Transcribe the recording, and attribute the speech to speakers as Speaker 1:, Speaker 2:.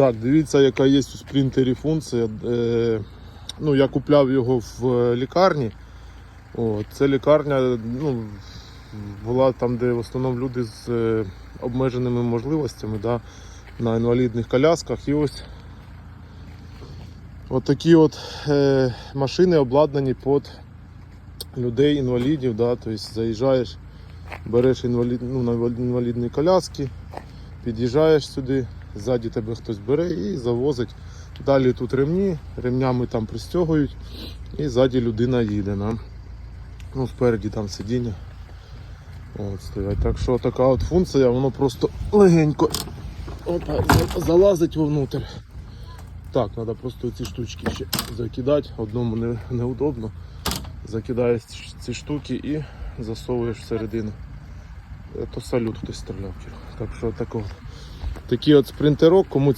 Speaker 1: Так, дивіться, яка є у спринтері функція. Е, ну, я купляв його в е, лікарні. О, це лікарня ну, була там, де в основному люди з е, обмеженими можливостями да, на інвалідних колясках. І ось от такі от е, машини обладнані під людей, інвалідів. Да, тобто заїжджаєш, береш інвалід, ну, інвалідні коляски, під'їжджаєш сюди, ззаді тебе хтось бере і завозить. Далі тут ремні, ремнями там пристягують і ззаді людина їде. Да. Ну, спереді там сидіння. От стоять. Так що така от функція, воно просто легенько опа, залазить вовнутрь. Так, треба просто ці штучки ще закидати, одному не, неудобно. Закидаєш ці- штуки і засовуєш всередину. Е, То салют хтось стріляв. Так що тако. Такий от спринтерок, кому